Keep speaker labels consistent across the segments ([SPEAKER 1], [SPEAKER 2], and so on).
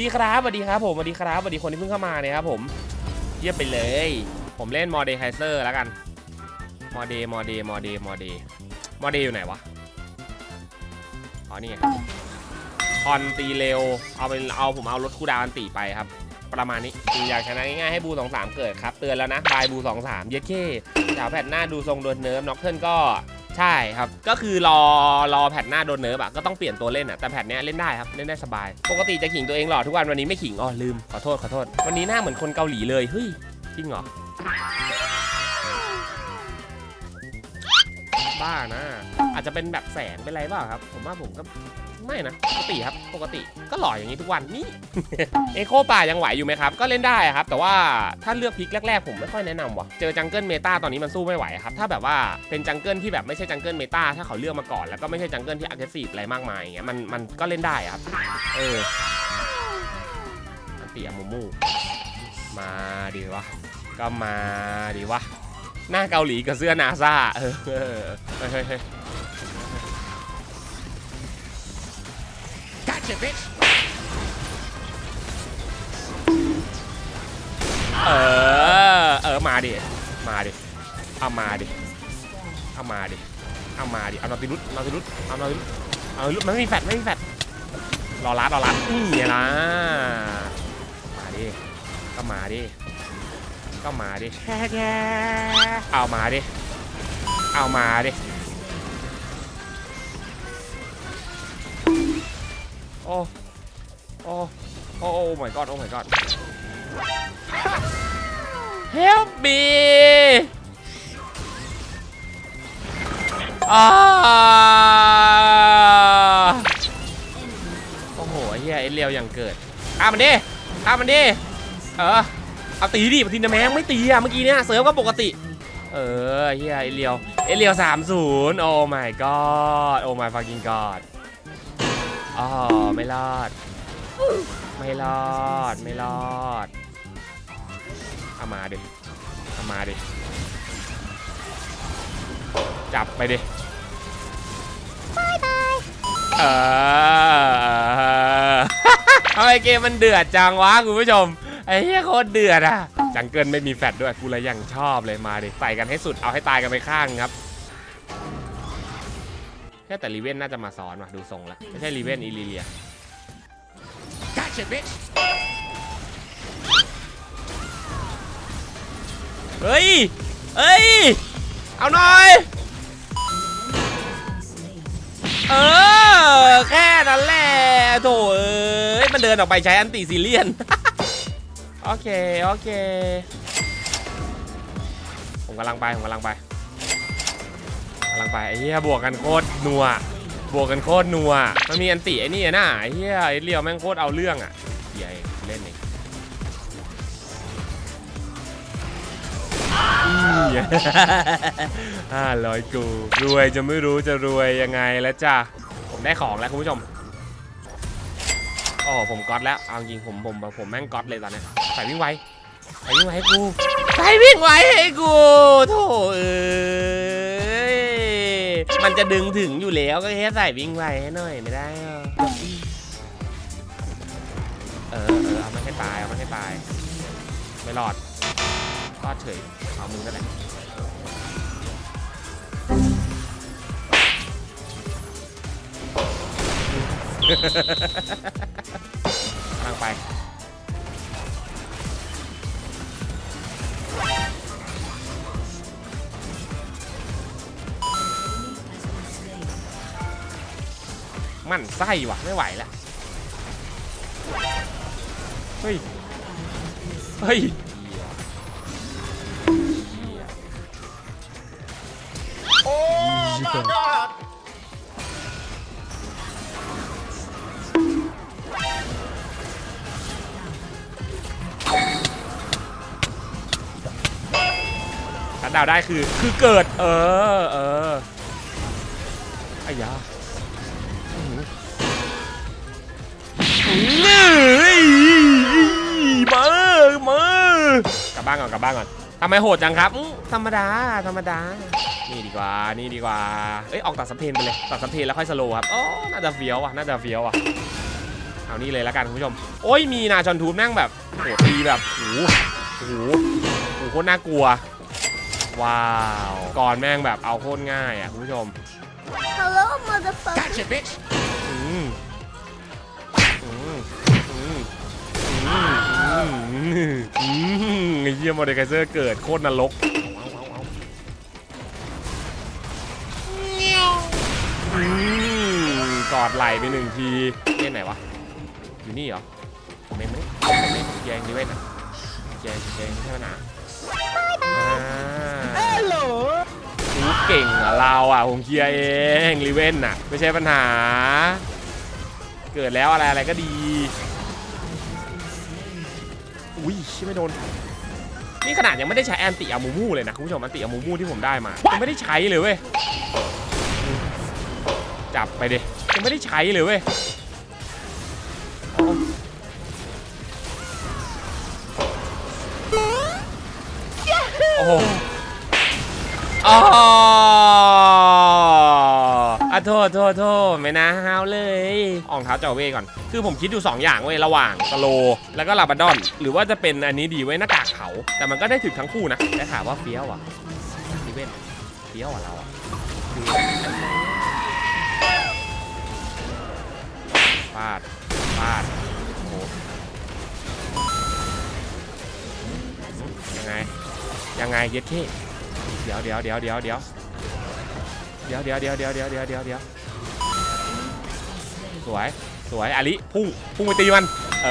[SPEAKER 1] ดีครับสวัสดีครับผมสวัสดีครับสวัสดีคนที่เพิ่งเข้ามาเนี่ยครับผมเยี่ยมไปเลย ผมเล่นมอเดย์ไฮเซอร์แล้วกันมอเดย์มอเดย์มอเดย์มอเดย์มอเดย์อยู่ไหนวะอ๋อนี่ไงคอนตีเร็วเอาเป็นเอาผมเอารถคูลดาวอันตีไปครับ ประมาณนี้คืออยากชนะง่ายๆให้บู23เกิดครับ เตือนแล้วนะบายบู23เย็ดเค้ดาวแผ่นหน้าดูทรงโดนเนิร์ฟน็อกเทิลก็ ใช่ครับ ก็คือรอรอแผ่นหน้าโดนเนิร์ฟอะก็ต้องเปลี่ยนตัวเล่นอะแต่แผ่นเนี้ยเล่นได้ครับเล่นได้สบาย ปกติจะขิงตัวเองหรอทุกวันวันนี้ไม่ขิงอ๋อลืมขอโทษขอโทษ วันนี้หน้าเหมือนคนเกาหลีเลยเฮ้ยจริงเหรอบ้านะ อาจจะเป็นแบบแสงเป็นไรเปล่าครับ ผมว่าผมก็ ไม่นะปกติครับปกติก็หล่ออย่างนี้ทุกวันนี่เอโคป่ายังไหวอยู่ไหมครับ ก็เล่นได้ครับ แต่ว่าถ้าเลือกพิกแรกๆ ผมไม่ค่อยแนะนำว่ะเจอจังเกิลเมตาตอนนี้มันสู้ไม่ไหวครับ ถ้าแบบว่าเป็นจังเกิลที่แบบไม่ใช่จังเกิลเมตาถ้าเขาเลือกมาก่อนแล้วก็ไม่ใช่จังเกิลที่ aggressive อะไรมากมายอย่างเงี้ยมันมันก็เล่นได้ครับ เอออันเตียมูมูมาดีวะก็มาดีวะหน้าเกาหลีกับเสื้อนาซาเออเฮ้ย เฮ้ยเฮ้ย
[SPEAKER 2] Gotcha, bitch.
[SPEAKER 1] เออ เออ มาดิ มาดิ เอามาดิ เอามาดิ เอามาดิ เอานอติรุตนอติรุตเอานอติรุตเอานอติรุตมันไม่มีแฟดไม่มีแฟดรอรัดรอรัดนี่ไงล่ะ มาดิ ก็มาดิ ก็มาดิแค่แค่เอามาดิ เอามาดิ โอ้โอ้โอ้โอ้ my god โอ้ my god Help me อ่าโอ้โหไอ้เฮียเอ็นเรียวอย่างเกิดฆ่ามันดิฆ่ามันดิเออเอาตีดิปทินนาแมงไม่ตีอะเมื่อกี้เนี่ยเสริมก็ปกติ เออเฮียเอเรียวเอเรียวสามศูนย์โอ้ my god โอ้ my fucking god อ๋อไม่รอด ไม่รอด ไม่รอด เอามาดิ เอามาดิ จับไปดิบายบายเออทำไมเกมมันเดือดจังวะคุณผู้ชม ไอ้เหี้ยโคตรเดือดอะจังเกิลไม่มีแฟดด้วย กูเลยยังชอบเลยมาดิ ใส่กันให้สุด เอาให้ตายกันไปข้างครับ แค่แต่รีเวนน่าจะมาซ้อนว่ะดูทรงแล้วไม่ใช่รีเวนอีลิเลีย
[SPEAKER 2] Gotcha, bitch.
[SPEAKER 1] เฮ้ย เฮ้ย เอาหน่อย เออ แค่นั้นแหละโถเอ้ย มันเดินออกไปใช้อันติซิเลียน โอเค โอเค ผมกำลังไป ผมกำลังไป กำลังไปไอ้เหี้ยบวกกันโคตรนัวบวกกันโคตรนัวมันมีอันติไอ้นี่น่ะไอ้เหี้ยไอ้เลียวแม่งโคตรเอาเรื่องอะเหี้ยเล่นเองห้าร้อยกูรวยจะไม่รู้จะรวยยังไงแล้วจ้ะผมได้ของแล้วคุณผู้ชมอ๋อผมก๊อตแล้วเอาจริงผมผมผมแม่งก๊อตเลยตอนนี้ใส่วิ่งไวใส่วิ่งไวให้กูใส่วิ่งไวให้กูโถเอ้ย มันจะดึงถึงอยู่แล้วก็แค่ใส่วิ่งไวให้หน่อยไม่ได้เหรอเออเออเอาไม่ให้ตายเอาไม่ให้ตาย ไม่รอดรอดเฉยเอามือนั่นแหละกำลังไป มันไส้ว่ะไม่ไหวแล้วเฮ้ย เฮ้ย
[SPEAKER 2] Oh my god.
[SPEAKER 1] ชัดดาวน์ได้คือคือเกิด เออเออไอ้ยา มา มากลับบ้านก่อนกลับบ้านก่อนทำไมโหดจังครับอื้อธรรมดา ธรรมดา นี่ดีกว่า นี่ดีกว่า เอ้ยออกตัดสะเพนไปเลย ตัดสะเพนแล้วค่อยสโลว์ครับอ๋อน่าจะเฟี้ยวว่ะ น่าจะเฟี้ยวว่ะเอาเอานี่เลยแล้วกันคุณผู้ชม โอ้ยมีนาชอนทูบนั่งแบบโหตีแบบโอ้โหโอ้โหโอ้โหโคตรน่ากลัว ว้าว ก่อนแม่งแบบเอาโคตรง่ายอะคุณผู้ชม
[SPEAKER 3] Hello, motherfucker.
[SPEAKER 2] Gotcha, bitch.
[SPEAKER 1] อืม มไอ้เยี่ยมอเดคไซเซอร์เกิดโคตรนรกอืมกอดไหล่ไปหนึ่งทีเล่นไหนวะ อยู่นี่เหรอเมมไหมเมมแยงดิเว้นอะแยงแยงใช่ไหมนะฮัลโหลกูเก่งเหรอเราอะผมเคลียร์เองรีเวนน่ะ ไม่ใช่ปัญหา เกิดแล้วอะไรอะไรก็ดี อุ้ยชิไม่โดน นี่ขนาดยังไม่ได้ใช้แอนติอามูมูเลยนะคุณผู้ชมแอนติอามูมูที่ผมได้มายังไม่ได้ใช้เลยเว้ยจับไปดิยังไม่ได้ใช้เลยเว้ยโอ้โหอ๋อ โทษโทษโทษไม่นะฮาวเลยอองเท้าเจ้าเว่ก่อน คือผมคิดอยู่2อย่างเว้ยระหว่างสโล แล้วก็ลาบาดอน หรือว่าจะเป็นอันนี้ดีไว้ยหน้ากากเขา แต่มันก็ได้ถึงทั้งคู่นะแต่ถามว่าเฟี้ยวอะดิเว่นเฟี้ยวอะเราอะฟาดฟาดโอ้ยังไง ยังไงเย็ดเข้เดี๋ยวเดี๋ยวเดี๋ยวเดี๋ยวเดี๋ยว เดี๋ยวเดี๋ยวเดี๋ยวเดี๋ยวเดี๋ยวเดี๋ยวเดี๋ยวเดี๋ยวสวยสวยอาลิพุ่งพุ่งไปตีมัน เอ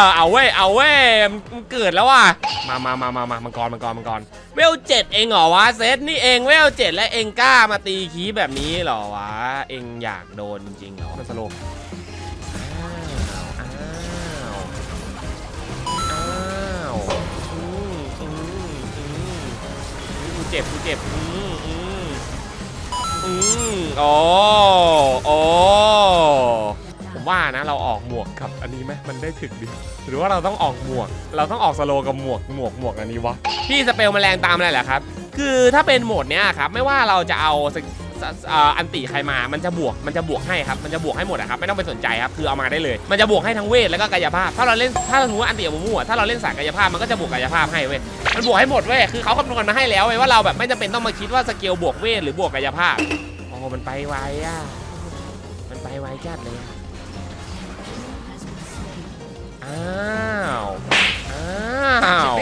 [SPEAKER 1] อเอาเว้ยเอาเว้ยมันมันเกิดแล้วว่ะมามามามามามังกรมังกรมังกรเวลเจ็ดเองเหรอวะเซตนี่เองเวลเจ็ดและเองกล้ามาตีคีย์แบบนี้เหรอวะเองอยากโดนจริงๆเหรอมันสโลว์อ้าวอ้าวอ้าวอืมอืมอืมกูเจ็บกูเจ็บอืมอืม อืมโอ้โอ้ผมว่านะเราออกหมวกกับอันนี้ไหมมันได้ถึกดิหรือว่าเราต้องออกหมวก เราต้องออกสโลกับหมวกหมวกหมวกอันนี้วะพี่สเปลแมลงตามอะไรเหรอครับ คือถ้าเป็นโหมดเนี้ยครับไม่ว่าเราจะเอา อันติใครมา มันจะบวก มันจะบวกให้ครับ มันจะบวกให้หมดอะครับ ไม่ต้องไปสนใจครับ คือเอามาได้เลย มันจะบวกให้ทั้งเวทแล้วก็กายภาพ ถ้าเราเล่น ถ้าเราสมมติว่าอันติกับมูมูอะถ้าเราเล่นสายกายภาพ มันก็จะบวกกายภาพให้เว้ย มันบวกให้หมดเว้ย คือเขาคำนวณมาให้แล้วเว้ยว่าเราแบบไม่จำเป็นต้องมาคิดว่าสเกลบวกเวทหรือบวกกายภาพอ๋อมันไปไวอะมันไปไวจัดเลยอ้าว อ้าว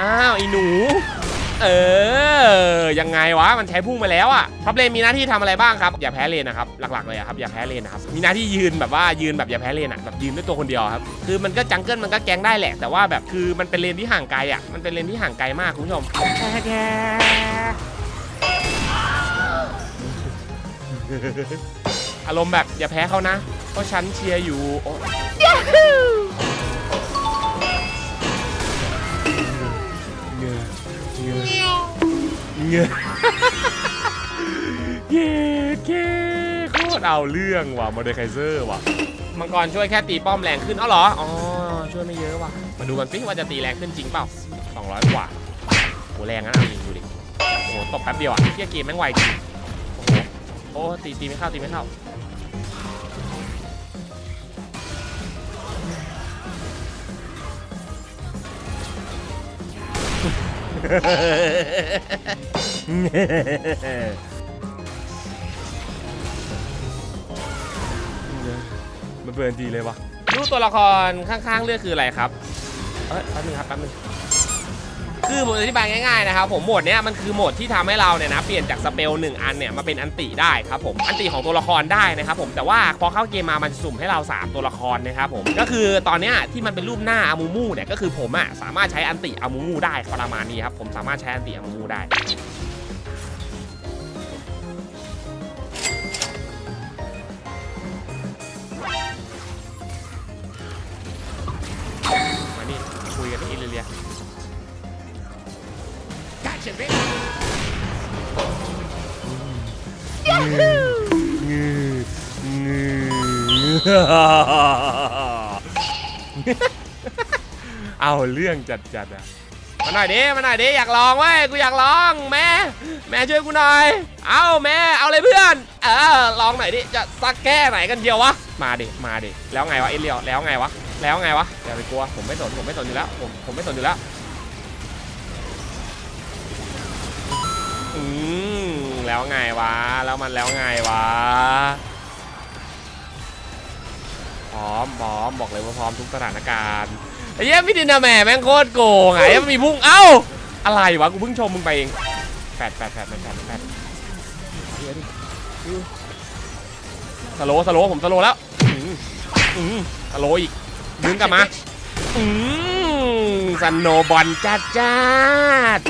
[SPEAKER 1] อ้าวไอีหนู เออ ยังไงวะมันใช้พุ่งมาแล้วอะท็อปเลนมีหน้าที่ทำอะไรบ้างครับอย่าแพ้เลนนะครับหลักๆเลยครับอย่าแพ้เลนนะครับมีหน้าที่ยืนแบบว่ายืนแบบอย่าแพ้เลนอะแบบยืนด้วยตัวคนเดียวครับคือมันก็จังเกิลมันก็แกงได้แหละ แต่ว่าแบบคือมันเป็นเลนที่ห่างไกลอะมันเป็นเลนที่ห่างไกลมากคุณผู้ชมแค่อารมณ์แบบอย่าแพ้เขานะ เพราะฉันเชียร์อยู่ เงือเย้เคโคตรเอาเรื่องว่ะโมเดลไคเซอร์ว่ะ มังกรช่วยแค่ตีป้อมแรงขึ้น เอ้าเหรอ อ๋อ ช่วยไม่เยอะว่ะ มาดูกันสิว่าจะตีแรงขึ้นจริงเปล่า 200 กว่าโหแรงนะเอาจริงดูดิ โอ้โหตบแป๊บเดียวอะเที่ยเกมแม่งไวจริง โอ้โห โอ้ตีตีไม่เข้าตีไม่เข้า มันเบิร์นดีเลยวะรูปตัวละครข้างๆเลือกคืออะไรครับ เอ้ยแป๊บนึงครับแป๊บนึงคือผมอธิบายง่ายๆนะครับผมโหมดเนี้ยมันคือโหมดที่ทำให้เราเนี่ยนะเปลี่ยนจากสเปลหนึ่งอันเนี่ยมาเป็นอันติได้ครับผมอันติของตัวละครได้นะครับผมแต่ว่าพอเข้าเกมมามันจะสุ่มให้เรา 3 ตัวละครนะครับผมก็คือตอนเนี้ยที่มันเป็นรูปหน้าอามูมูเนี่ยก็คือผมอะสามารถใช้อันติอามูมูได้ประมาณนี้ครับผมสามารถใช้อันติอามูมูได้ งืองืเอาเรื่องจัดจัดๆอะมาหน่อยดิมาหน่อยดิอยากลองเว้ยกูอยากลองแม่แม่ช่วยกูหน่อย เอาแม่เอาเลยเพื่อน เออลองหน่อยดิจะสักแก้ไหนกันเดียววะมาดิมาดิแล้วไงวะเอเลียวแล้วไงวะแล้วไงวะอย่าไปกลัวผมไม่สนผมไม่สนอยู่แล้วผมผมไม่สนอยู่แล้ว อืมแล้วไงวะ แล้วมันแล้วไงวะ พร้อมพร้อมบอกเลยว่าพร้อมทุกสถานการณ์ไอ้เหี้ยพี่ดินาแม่แม่งโคตรโกงไอ้มันมีพุ่งเอ้า อะไรวะกูเพิ่งชมมึงไปเองแปดแปดแปดแปดแปดแปดสโลสโลผมสโลแล้วอืมอืมสโลอีกดึงกลับมาอืม สโนบอลจัดจัด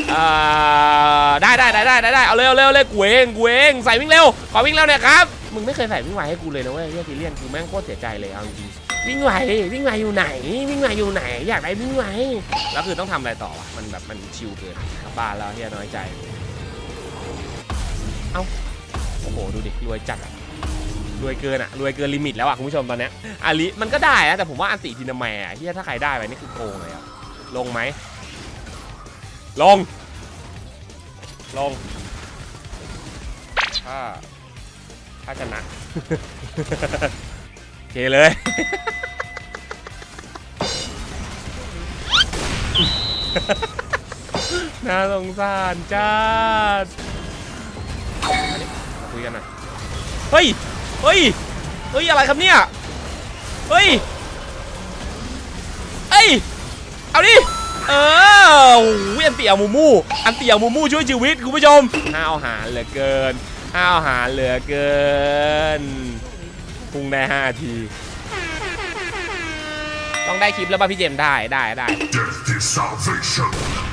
[SPEAKER 1] ได้ได้ได้ได้ได้เอาเร็วเร็วเร็วกูเองกูเองใส่วิ่งเร็วขอวิ่งเร็วเนี่ยครับมึงไม่เคยใส่วิ่งไวให้กูเลยนะเว้ยเฮียทีเลียนกูแม่งโคตรเสียใจเลยเอาจริงวิ่งไววิ่งไวอยู่ไหน วิ่งไวอยู่ไหน อยากได้วิ่งไวแล้วคือต้องทำอะไรต่อวะมันแบบมันชิลเกินกลับบ้านแล้วเฮียน้อยใจเอ้าโอ้โหดูดิรวยจัดอะรวยเกินอะรวยเกินลิมิตแล้วอะคุณผู้ชมตอนเนี้ยอาลิมันก็ได้นะแต่ผมว่าอันติทินาแมร์เฮียถ้าใครได้ไปนี่คือโกงเลยอะ ลงไหม ลง ลง ถ้า ถ้าชนะโอเคเลย น่าสงสารจัดมาคุยกันหน่อย เฮ้ย เฮ้ย เฮ้ย อะไรครับเนี่ย เฮ้ย เอาดิ เออโอ้ยอันเตียมูมูอันเตียมูมูช่วยชีวิตคุณผู้ชมห้าวหาเหลือเกินห้าวหาเหลือเกินพุ่งได้ห้าที ต้องได้คลิปแล้วป่ะพี่เจมส์ได้ได้ได้
[SPEAKER 4] Death.